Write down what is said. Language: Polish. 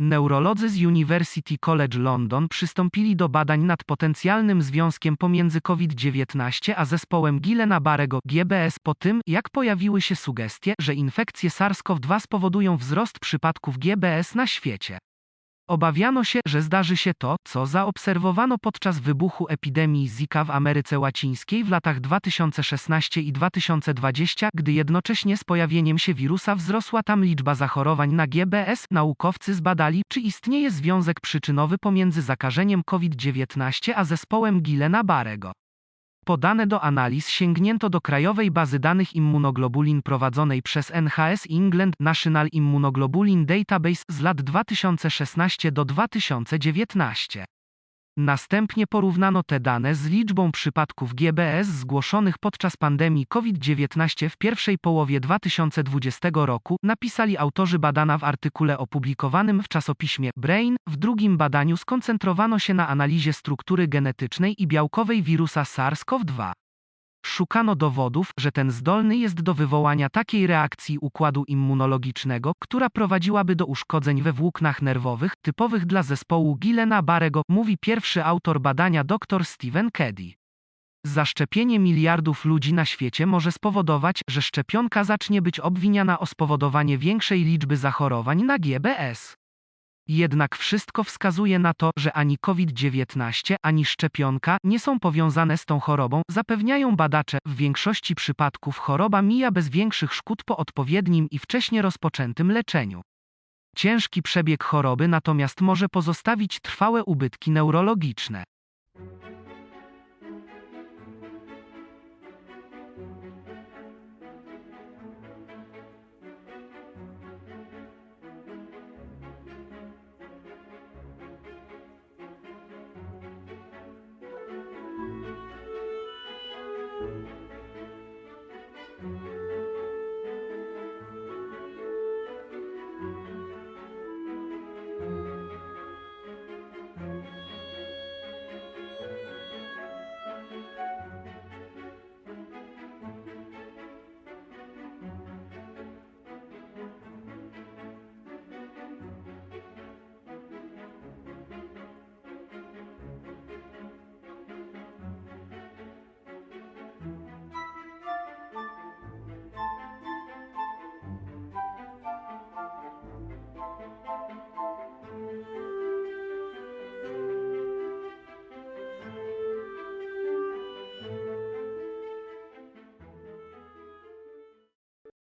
Neurolodzy z University College London przystąpili do badań nad potencjalnym związkiem pomiędzy COVID-19 a zespołem Guillain-Barrego GBS po tym, jak pojawiły się sugestie, że infekcje SARS-CoV-2 spowodują wzrost przypadków GBS na świecie. Obawiano się, że zdarzy się to, co zaobserwowano podczas wybuchu epidemii Zika w Ameryce Łacińskiej w latach 2016 i 2020, gdy jednocześnie z pojawieniem się wirusa wzrosła tam liczba zachorowań na GBS. Naukowcy zbadali, czy istnieje związek przyczynowy pomiędzy zakażeniem COVID-19 a zespołem Guillain-Barrego. Podane do analiz sięgnięto do krajowej bazy danych immunoglobulin prowadzonej przez NHS England National Immunoglobulin Database z lat 2016 do 2019. Następnie porównano te dane z liczbą przypadków GBS zgłoszonych podczas pandemii COVID-19 w pierwszej połowie 2020 roku, napisali autorzy badana w artykule opublikowanym w czasopiśmie Brain. W drugim badaniu skoncentrowano się na analizie struktury genetycznej i białkowej wirusa SARS-CoV-2. Szukano dowodów, że ten zdolny jest do wywołania takiej reakcji układu immunologicznego, która prowadziłaby do uszkodzeń we włóknach nerwowych, typowych dla zespołu Guillaina-Barrego, mówi pierwszy autor badania dr Stephen Keddy. Zaszczepienie miliardów ludzi na świecie może spowodować, że szczepionka zacznie być obwiniana o spowodowanie większej liczby zachorowań na GBS. Jednak wszystko wskazuje na to, że ani COVID-19, ani szczepionka nie są powiązane z tą chorobą, zapewniają badacze. W większości przypadków choroba mija bez większych szkód po odpowiednim i wcześnie rozpoczętym leczeniu. Ciężki przebieg choroby natomiast może pozostawić trwałe ubytki neurologiczne.